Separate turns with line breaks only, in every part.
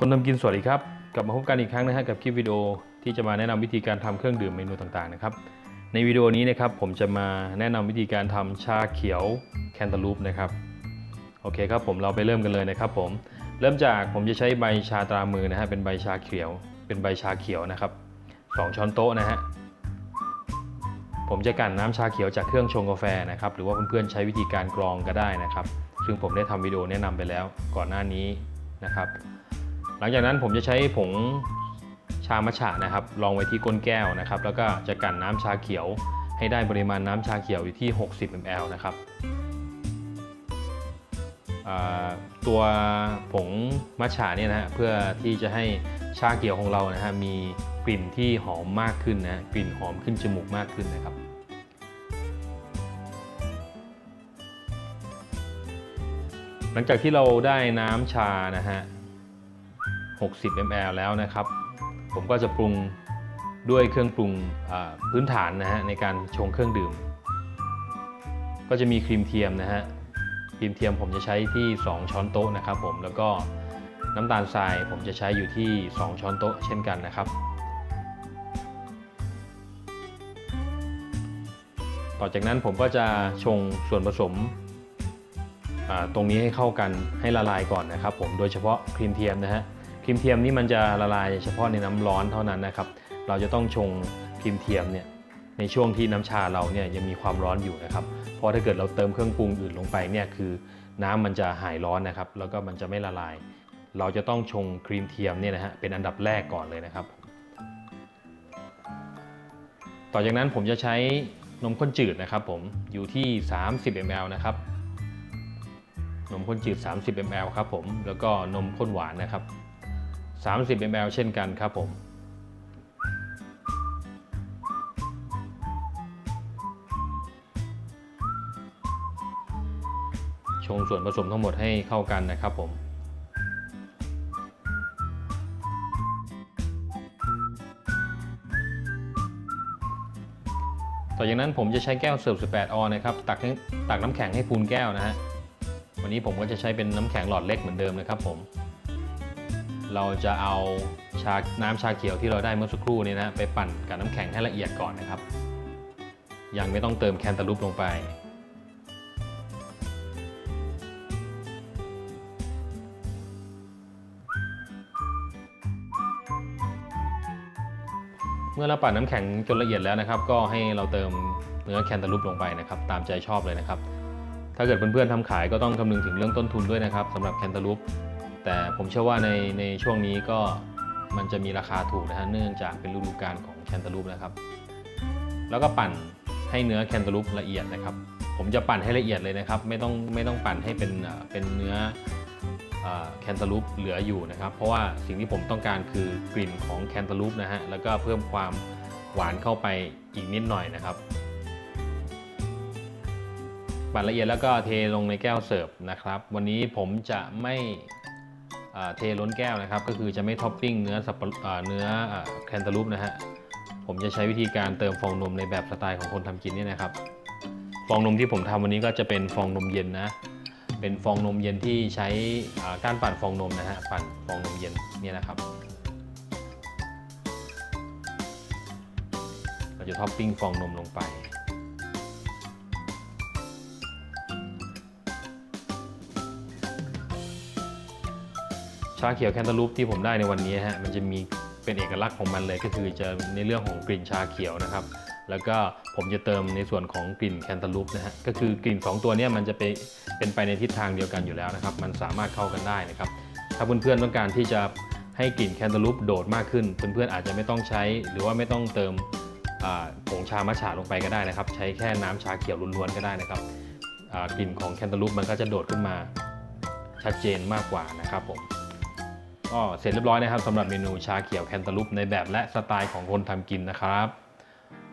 คนทำกินสวัสดีครับ กลับมาพบกันอีกครั้งนะฮะกับคลิปวิดีโอที่จะมาแนะนำวิธีการทำเครื่องดื่มเมนูต่างๆนะครับ ในวิดีโอนี้นะครับผมจะมาแนะนำวิธีการทำชาเขียวแคนตาลูปนะครับ โอเคครับผมเราไปเริ่มกันเลยนะครับผม เริ่มจากผมจะใช้ใบชาตรามือนะฮะเป็นใบชาเขียว เป็นใบชาเขียวนะครับสองช้อนโต๊ะนะฮะ ผมจะกั่นน้ำชาเขียวจากเครื่องชงกาแฟนะครับ หรือว่าเพื่อนๆใช้วิธีการกรองก็ได้นะครับ ซึ่งผมได้ทำวิดีโอแนะนำไปแล้วก่อนหน้านี้นะครับ หลังจากนั้นผมจะใช้ผงชามัชฉะนะครับรองไว้ที่ก้นแก้วนะครับ แล้วก็จะกั่นน้ำชาเขียวให้ได้ปริมาณน้ำชาเขียวอยู่ที่ 60 ml นะครับตัวผงมัชฉะเนี่ยนะฮะเพื่อที่จะให้ชาเขียวของเรานะฮะมีกลิ่นที่หอมมากขึ้นนะกลิ่นหอมขึ้นจมูกมากขึ้นนะครับ หลังจากที่เราได้น้ำชานะฮะ 60 ml แล้วนะครับ ผมก็จะปรุงด้วยเครื่องปรุงพื้นฐานนะฮะในการชงเครื่องดื่ม ก็จะมีครีมเทียมนะฮะครีมเทียมผมจะใช้ที่ 2 ช้อนโต๊ะนะครับผมแล้วก็น้ำตาลทรายผมจะใช้อยู่ที่ 2 ช้อนโต๊ะเช่นกันนะครับ ต่อจากนั้นผมก็จะชงส่วนผสมตรงนี้ให้เข้ากันให้ละลายก่อนนะครับผมโดยเฉพาะครีมเทียมนะฮะ ครีมเทียมนี่มันจะละลายเฉพาะในน้ำร้อนเท่านั้นนะครับ เราจะต้องชงครีมเทียมเนี่ยในช่วงที่น้ำชาเราเนี่ยยังมีความร้อนอยู่นะครับ เพราะถ้าเกิดเราเติมเครื่องปรุงอื่นลงไปเนี่ยคือน้ำมันจะหายร้อนนะครับ แล้วก็มันจะไม่ละลาย เราจะต้องชงครีมเทียมเนี่ยนะฮะเป็นอันดับแรกก่อนเลยนะครับ ต่อจากนั้นผมจะใช้นมข้นจืดนะครับผมอยู่ที่ 30 ml นะครับ นมข้นจืด 30 ml ครับผมแล้วก็นมข้นหวานนะครับ 30 ml เช่นกันครับผม ชงส่วนผสมทั้งหมดให้เข้ากันนะครับผมต่อจากนั้นผมจะใช้แก้วเสิร์ฟ 18 ออนนะครับ ตักตักน้ำแข็งให้พูนแก้วนะฮะ วันนี้ผมก็จะใช้เป็นน้ำแข็งหลอดเล็กเหมือนเดิมนะครับผม เราจะเอาชาน้ำชาเขียวที่เราได้เมื่อสักครู่นี้นะไปปั่นกับน้ำแข็งให้ละเอียดก่อนนะครับ ยังไม่ต้องเติมแคนตาลูปลงไป เมื่อเราปั่นน้ำแข็งจนละเอียดแล้วนะครับ ก็ให้เราเติมเนื้อแคนตาลูปลงไปนะครับ ตามใจชอบเลยนะครับ ถ้าเกิดเพื่อนๆทำขายก็ต้องคำนึงถึงเรื่องต้นทุนด้วยนะครับสำหรับแคนตาลูป แต่ผมเชื่อว่าในในช่วงนี้ก็มันจะมีราคาถูกนะฮะเนื่องจากเป็นฤดูกาลของแคนตาลูปนะครับ แล้วก็ปั่นให้เนื้อแคนตาลูปละเอียดนะครับ ผมจะปั่นให้ละเอียดเลยนะครับ ไม่ต้องไม่ต้องปั่นให้เป็นเป็นเนื้อแคนตาลูปเหลืออยู่นะครับ เพราะว่าสิ่งที่ผมต้องการคือกลิ่นของแคนตาลูปนะฮะแล้วก็เพิ่มความหวานเข้าไปอีกนิดหน่อยนะครับ ปั่นละเอียดแล้วก็เทลงในแก้วเสิร์ฟนะครับ วันนี้ผมจะไม่ เทล้นแก้วนะครับ ก็คือจะไม่ท็อปปิ้งเนื้อสับเนื้อแคนตาลูปนะฮะผมจะใช้วิธีการเติมฟองนมในแบบสไตล์ของคนทำกินเนี่ยนะครับ ฟองนมที่ผมทำวันนี้ก็จะเป็นฟองนมเย็นนะ เป็นฟองนมเย็นที่ใช้ก้านปั่นฟองนมนะฮะปั่นฟองนมเย็นเนี่ยนะครับเราจะท็อปปิ้งฟองนมลงไป ชาเขียวแคนตาลูปที่ผมได้ในวันนี้ฮะมันจะมีเป็นเอกลักษณ์ของมันเลยก็คือจะในเรื่องของกลิ่นชาเขียวนะครับ แล้วก็ผมจะเติมในส่วนของกลิ่นแคนตาลูปนะฮะก็คือกลิ่นสองตัวนี้มันจะไปเป็นไปในทิศทางเดียวกันอยู่แล้วนะครับ มันสามารถเข้ากันได้นะครับ ถ้าเพื่อนๆต้องการที่จะให้กลิ่นแคนตาลูปโดดมากขึ้น เพื่อนๆอาจจะไม่ต้องใช้ หรือว่าไม่ต้องเติมผงชามัชฉะลงไปก็ได้นะครับ ใช้แค่น้ำชาเขียวล้วนๆก็ได้นะครับกลิ่นของแคนตาลูปมันก็จะโดดขึ้นมาชัดเจนมากกว่านะครับผม ก็เสร็จเรียบร้อยนะครับสำหรับเมนูชาเขียวแคนตาลูปในแบบและสไตล์ของคนทำกินนะครับ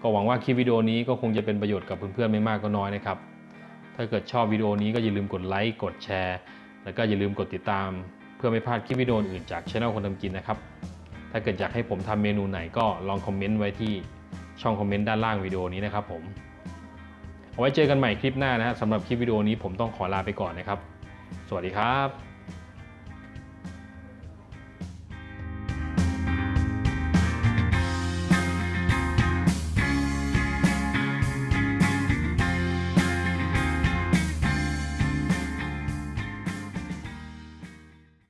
ก็หวังว่าคลิปวิดีโอนี้ก็คงจะเป็นประโยชน์กับเพื่อนๆไม่มากก็น้อยนะครับ ถ้าเกิดชอบวิดีโอนี้ก็อย่าลืมกดไลค์กดแชร์ แล้วก็อย่าลืมกดติดตาม เพื่อไม่พลาดคลิปวิดีโออื่นจากช่องคนทำกินนะครับ ถ้าเกิดอยากให้ผมทำเมนูไหนก็ลองคอมเมนต์ไว้ที่ช่องคอมเมนต์ด้านล่างวิดีโอนี้นะครับผมเอาไว้เจอกันใหม่คลิปหน้านะฮะสำหรับคลิปวิดีโอนี้ผมต้องขอลาไปก่อนนะครับ สวัสดีครับ